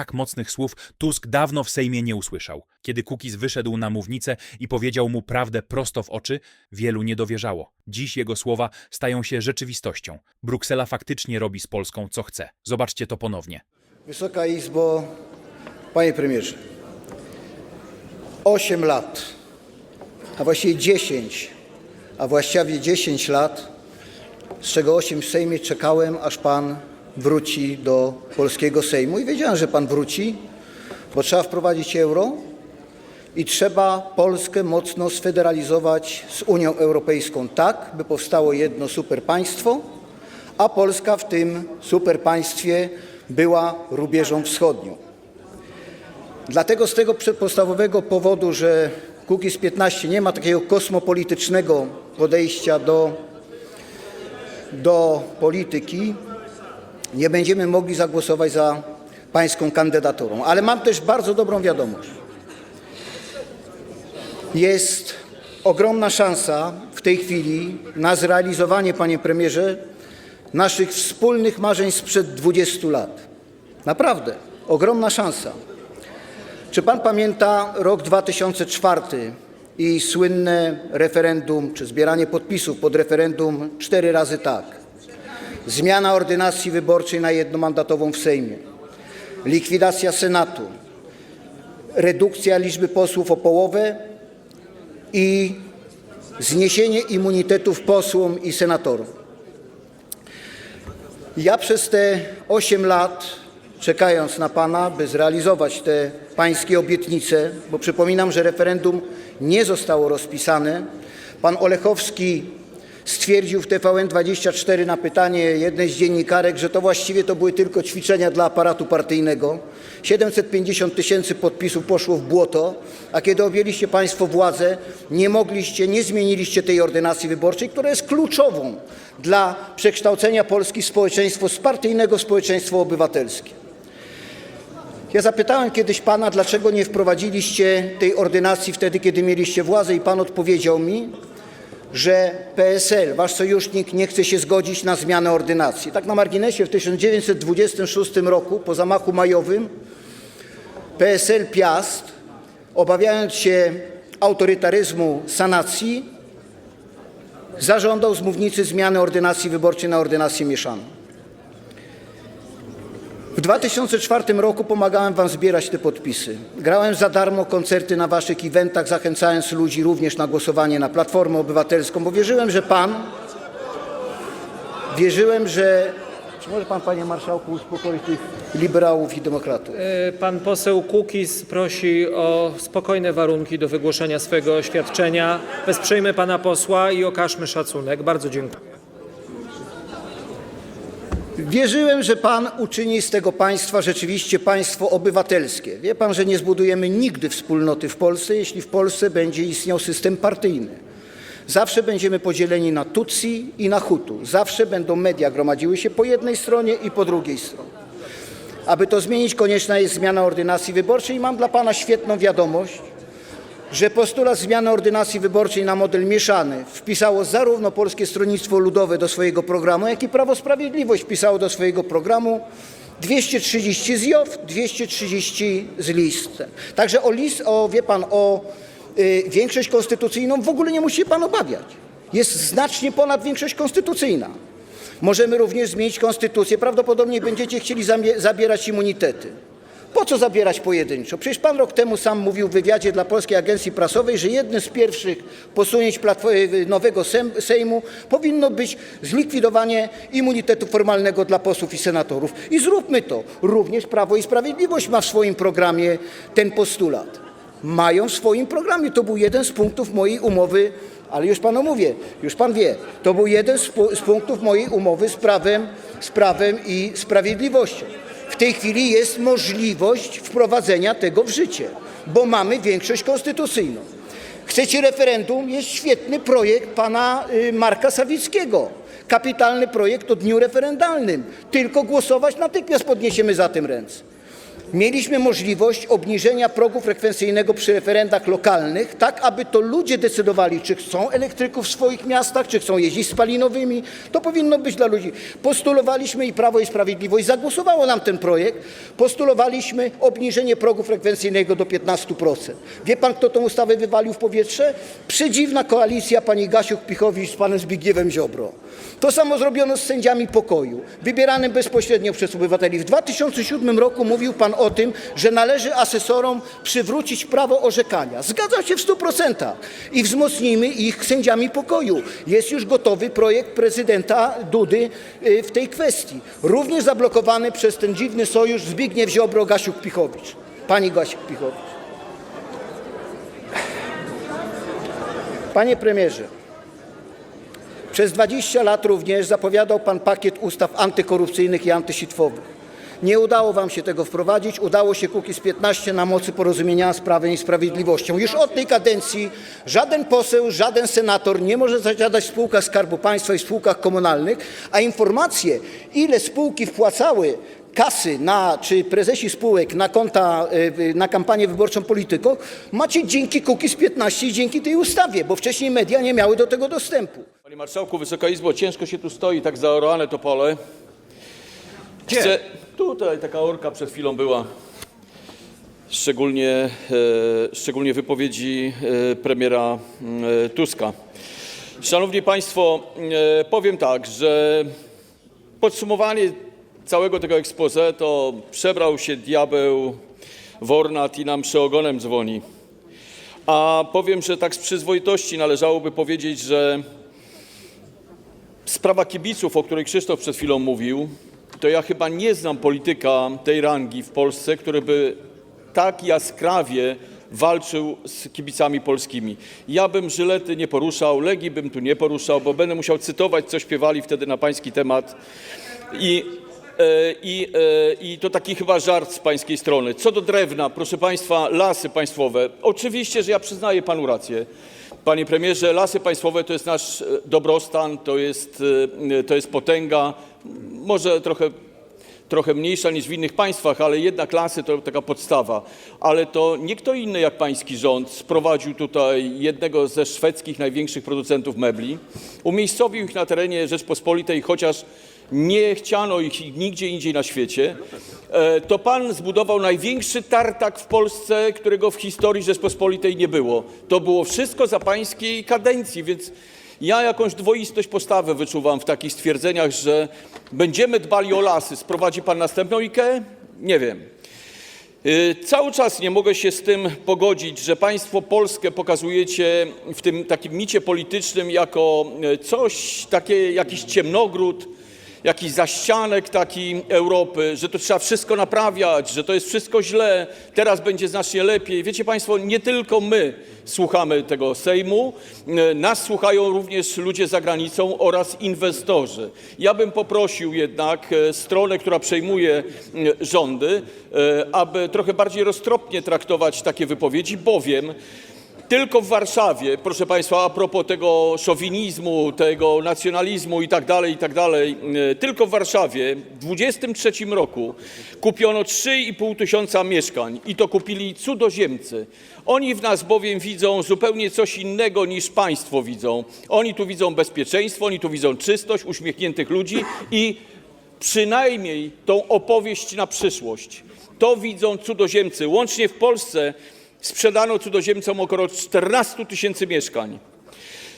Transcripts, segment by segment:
tak mocnych słów Tusk dawno w Sejmie nie usłyszał. Kiedy Kukiz wyszedł na mównicę i powiedział mu prawdę prosto w oczy, wielu nie dowierzało. Dziś jego słowa stają się rzeczywistością. Bruksela faktycznie robi z Polską co chce. Zobaczcie to ponownie. Wysoka Izbo, Panie Premierze, 8 lat, a właściwie 10, a właściwie 10 lat, z czego 8 w Sejmie czekałem, aż Pan wróci do polskiego Sejmu i wiedziałem, że Pan wróci, bo trzeba wprowadzić euro i trzeba Polskę mocno sfederalizować z Unią Europejską tak, by powstało jedno superpaństwo, a Polska w tym superpaństwie była rubieżą wschodnią. Dlatego z tego podstawowego powodu, że Kukiz 15 nie ma takiego kosmopolitycznego podejścia do, do polityki, nie będziemy mogli zagłosować za pańską kandydaturą. Ale mam też bardzo dobrą wiadomość. Jest ogromna szansa w tej chwili na zrealizowanie, panie premierze, naszych wspólnych marzeń sprzed 20 lat. Naprawdę, ogromna szansa. Czy pan pamięta rok 2004 i słynne referendum, czy zbieranie podpisów pod referendum cztery razy tak? Zmiana ordynacji wyborczej na jednomandatową w Sejmie, likwidacja Senatu, redukcja liczby posłów o połowę i zniesienie immunitetów posłom i senatorom. Ja przez te 8 lat, czekając na Pana, by zrealizować te Pańskie obietnice, bo przypominam, że referendum nie zostało rozpisane, Pan Olechowski stwierdził w TVN24 na pytanie jednej z dziennikarek, że to właściwie to były tylko ćwiczenia dla aparatu partyjnego. 750 tysięcy podpisów poszło w błoto, a kiedy objęliście Państwo władzę, nie mogliście, nie zmieniliście tej ordynacji wyborczej, która jest kluczową dla przekształcenia Polski w społeczeństwo z partyjnego w społeczeństwo obywatelskie. Ja zapytałem kiedyś Pana, dlaczego nie wprowadziliście tej ordynacji wtedy, kiedy mieliście władzę i Pan odpowiedział mi, że PSL, wasz sojusznik, nie chce się zgodzić na zmianę ordynacji. Tak na marginesie, w 1926 roku, po zamachu majowym, PSL Piast, obawiając się autorytaryzmu sanacji, zażądał z mównicy zmiany ordynacji wyborczej na ordynację mieszaną. W 2004 roku pomagałem Wam zbierać te podpisy. Grałem za darmo koncerty na Waszych eventach, zachęcając ludzi również na głosowanie na Platformę Obywatelską, bo wierzyłem, że Pan, wierzyłem, że... Czy może Pan, Panie Marszałku, uspokoić tych liberałów i demokratów? E, Pan poseł Kukiz prosi o spokojne warunki do wygłoszenia swojego oświadczenia. Wesprzyjmy pana posła i okażmy szacunek. Bardzo dziękuję. Wierzyłem, że Pan uczyni z tego państwa rzeczywiście państwo obywatelskie. Wie Pan, że nie zbudujemy nigdy wspólnoty w Polsce, jeśli w Polsce będzie istniał system partyjny. Zawsze będziemy podzieleni na Tutsi i na Hutu. Zawsze będą media gromadziły się po jednej stronie i po drugiej stronie. Aby to zmienić, konieczna jest zmiana ordynacji wyborczej i mam dla Pana świetną wiadomość, że postulat zmiany ordynacji wyborczej na model mieszany wpisało zarówno Polskie Stronnictwo Ludowe do swojego programu, jak i Prawo Sprawiedliwość wpisało do swojego programu 230 z JOW, 230 z list. Także o list, o, wie pan, o y, większość konstytucyjną w ogóle nie musi się pan obawiać. Jest znacznie ponad większość konstytucyjna. Możemy również zmienić konstytucję. Prawdopodobnie będziecie chcieli zabierać immunitety. Po co zabierać pojedynczo? Przecież pan rok temu sam mówił w wywiadzie dla Polskiej Agencji Prasowej, że jednym z pierwszych posunięć platfo- nowego Sejmu powinno być zlikwidowanie immunitetu formalnego dla posłów i senatorów. I zróbmy to. Również Prawo i Sprawiedliwość ma w swoim programie ten postulat. Mają w swoim programie. To był jeden z punktów mojej umowy, ale już panu mówię, już pan wie, to był jeden z punktów mojej umowy z prawem, z prawem i sprawiedliwością. W tej chwili jest możliwość wprowadzenia tego w życie, bo mamy większość konstytucyjną. Chcecie referendum? Jest świetny projekt pana y, Marka Sawickiego. Kapitalny projekt o dniu referendalnym. Tylko głosować natychmiast podniesiemy za tym ręce. Mieliśmy możliwość obniżenia progu frekwencyjnego przy referendach lokalnych, tak aby to ludzie decydowali, czy chcą elektryków w swoich miastach, czy chcą jeździć spalinowymi. To powinno być dla ludzi. Postulowaliśmy i Prawo i Sprawiedliwość zagłosowało nam ten projekt. Postulowaliśmy obniżenie progu frekwencyjnego do 15%. Wie pan, kto tą ustawę wywalił w powietrze? Przedziwna koalicja pani Gasiuk-Pichowicz z panem Zbigniewem Ziobro. To samo zrobiono z sędziami pokoju, wybieranym bezpośrednio przez obywateli. W 2007 roku mówił pan o tym, że należy asesorom przywrócić prawo orzekania. Zgadzam się w 100%. I wzmocnijmy ich sędziami pokoju. Jest już gotowy projekt prezydenta Dudy y, w tej kwestii. Również zablokowany przez ten dziwny sojusz Zbigniew Ziobro, Gasiuk-Pichowicz. Pani Gasiuk-Pichowicz. Panie premierze, przez 20 lat również zapowiadał Pan pakiet ustaw antykorupcyjnych i antysitwowych. Nie udało Wam się tego wprowadzić, udało się Kukiz 15 na mocy porozumienia z Prawem i Sprawiedliwością. Już od tej kadencji żaden poseł, żaden senator nie może zasiadać w spółkach Skarbu Państwa i spółkach komunalnych, a informacje, ile spółki wpłacały kasy na, czy prezesi spółek na konta, y, na kampanię wyborczą polityków, macie dzięki Kukiz 15 i dzięki tej ustawie, bo wcześniej media nie miały do tego dostępu. Panie Marszałku, Wysoka Izbo, ciężko się tu stoi, tak zaorane to pole. Chcę... Tutaj taka orka przed chwilą była. Szczególnie, e, szczególnie wypowiedzi e, premiera e, Tuska. Szanowni Państwo, powiem tak, że podsumowanie całego tego expose to przebrał się diabeł w ornat i nam przeogonem dzwoni. A powiem, że tak z przyzwoitości należałoby powiedzieć, że Sprawa kibiców, o której Krzysztof przed chwilą mówił, to ja chyba nie znam polityka tej rangi w Polsce, który by tak jaskrawie walczył z kibicami polskimi. Ja bym Żylety nie poruszał, Legii bym tu nie poruszał, bo będę musiał cytować, co śpiewali wtedy na pański temat. I, e, i, e, I to taki chyba żart z pańskiej strony. Co do drewna, proszę państwa, lasy państwowe. Oczywiście, że ja przyznaję panu rację. Panie premierze, lasy państwowe to jest nasz e, dobrostan, to jest, e, to jest potęga, może trochę, trochę mniejsza niż w innych państwach, ale jednak lasy to taka podstawa. Ale to nie kto inny jak pański rząd sprowadził tutaj jednego ze szwedzkich największych producentów mebli, umiejscowił ich na terenie Rzeczpospolitej, chociaż nie chciano ich nigdzie indziej na świecie, e, to pan zbudował największy tartak w Polsce, którego w historii Rzeczpospolitej nie było. To było wszystko za pańskiej kadencji, więc ja jakąś dwoistość postawy wyczuwam w takich stwierdzeniach, że będziemy dbali o lasy. Sprowadzi pan następną IKEA? Nie wiem. Y, Cały czas nie mogę się z tym pogodzić, że państwo polskie pokazujecie w tym takim micie politycznym jako y, coś, takie, jakiś ciemnogród, jakiś zaścianek taki Europy, że to trzeba wszystko naprawiać, że to jest wszystko źle, teraz będzie znacznie lepiej. Wiecie Państwo, nie tylko my słuchamy tego Sejmu, y, nas słuchają również ludzie za granicą oraz inwestorzy. Ja bym poprosił jednak e, stronę, która przejmuje e, rządy, e, aby trochę bardziej roztropnie traktować takie wypowiedzi, bowiem tylko w Warszawie, proszę Państwa, a propos tego szowinizmu, tego nacjonalizmu i tak dalej, i tak dalej, e, tylko w Warszawie w 23 roku kupiono 3,5 tysiąca mieszkań i to kupili cudzoziemcy. Oni w nas bowiem widzą zupełnie coś innego niż Państwo widzą. Oni tu widzą bezpieczeństwo, oni tu widzą czystość, uśmiechniętych ludzi i przynajmniej tą opowieść na przyszłość. To widzą cudzoziemcy. Łącznie w Polsce sprzedano cudzoziemcom około 14 tysięcy mieszkań.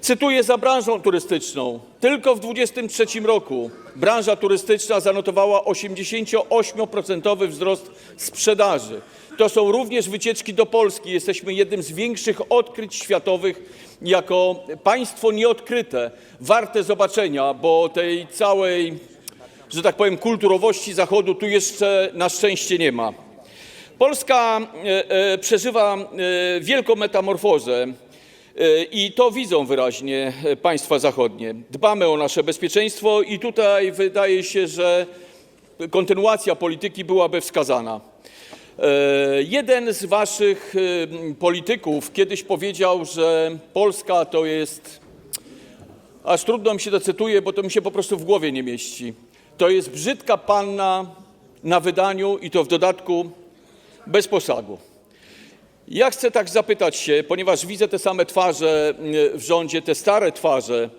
Cytuję za branżą turystyczną. Tylko w 2023 roku branża turystyczna zanotowała 88% wzrost sprzedaży. To są również wycieczki do Polski. Jesteśmy jednym z większych odkryć światowych jako państwo nieodkryte, warte zobaczenia, bo tej całej, że tak powiem, kulturowości Zachodu tu jeszcze na szczęście nie ma. Polska e, e, przeżywa e, wielką metamorfozę i to widzą wyraźnie państwa zachodnie. Dbamy o nasze bezpieczeństwo i tutaj wydaje się, że kontynuacja polityki byłaby wskazana. Jeden z waszych polityków kiedyś powiedział, że Polska to jest aż trudno mi się to bo to mi się po prostu w głowie nie mieści. To jest brzydka panna na wydaniu i to w dodatku bez posagu. Ja chcę tak zapytać się, ponieważ widzę te same twarze y, w rządzie, te stare twarze.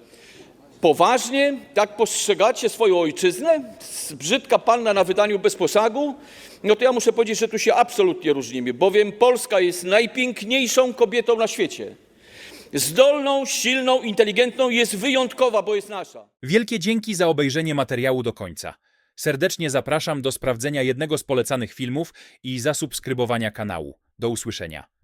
Poważnie tak postrzegacie swoją ojczyznę? Brzydka panna na wydaniu bez posagu? No to ja muszę powiedzieć, że tu się absolutnie różnimy, bowiem Polska jest najpiękniejszą kobietą na świecie. Zdolną, silną, inteligentną jest wyjątkowa, bo jest nasza. Wielkie dzięki za obejrzenie materiału do końca. Serdecznie zapraszam do sprawdzenia jednego z polecanych filmów i zasubskrybowania kanału. Do usłyszenia.